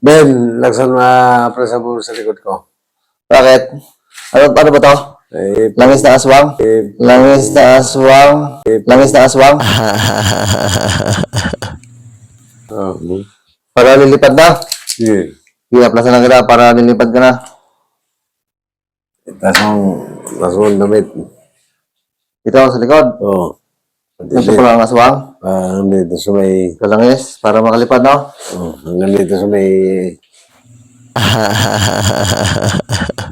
Ben, laksan mo presa mo sa likod ko. Bakit? Ano, ano ba to? Eh, Langis na aswang? eh, Langis na aswang? Langis na aswang? oh, Para lilipad na? sige. Pinaplasan na kita para lilipad ka na. Taas mong, taas mong damit. Ito sa likod. Oo. Gusto ko lang ang aswang. Ah, dito sa may, Kalangis para makalipad no? oh, hanggang dito sa may,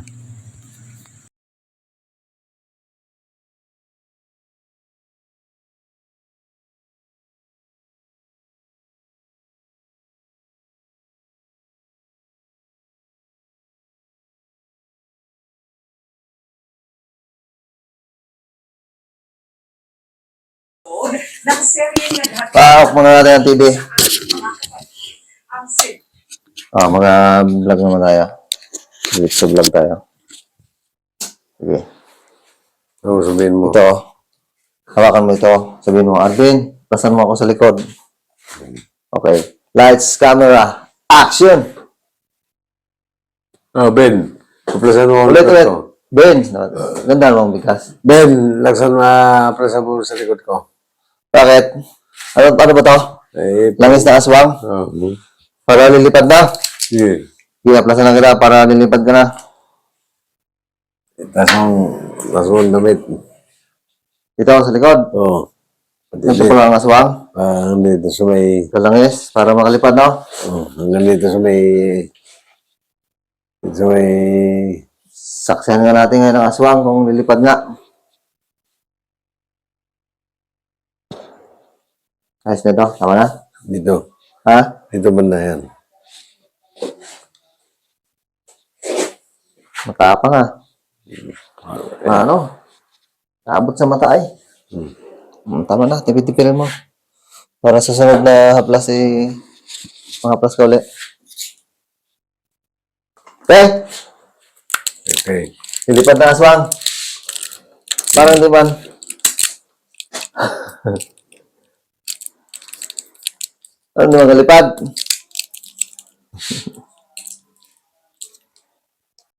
Pa-off muna natin ang TV. ang. Ah, mga vlog naman tayo. Dito sa vlog tayo. Sige. ano sabihin mo? Ito. Hawakan mo ito. Sabihin mo, Arvin, pasan mo ako sa likod. Okay. Lights, camera, action! Oh, Ben, kaplasan mo ang Ulit, ulit. Ben, ganda mo bigas. Ben, laksan mo presa mo sa likod ko. Bakit? Ano, ano ba to? Eh, Langis na aswang? oh, Para lilipad na? sige. Pinaplasan na kita para lilipad ka na. Mong, taas mong damit. Dito sa likod. Oo. Gusto ko lang ang aswang. Ah, hanggang dito sa may, Kalangis para makalipad no? oh, hanggang dito sa may, dito sa may, Saksihan nga natin ngayon ang aswang kung lilipad nga. Ayos na ito. Tama na? dito. Ha? Dito banda yan. Matapang ah. Ano? Naabot sa mata ay. Hmm, tama na. Tipid-tipirin mo. Para sa sunod na haplas eh, mahaplas ka ulit. Eh! Okay. Lilipad na aswang. Parang di man. Ano mga kalipad?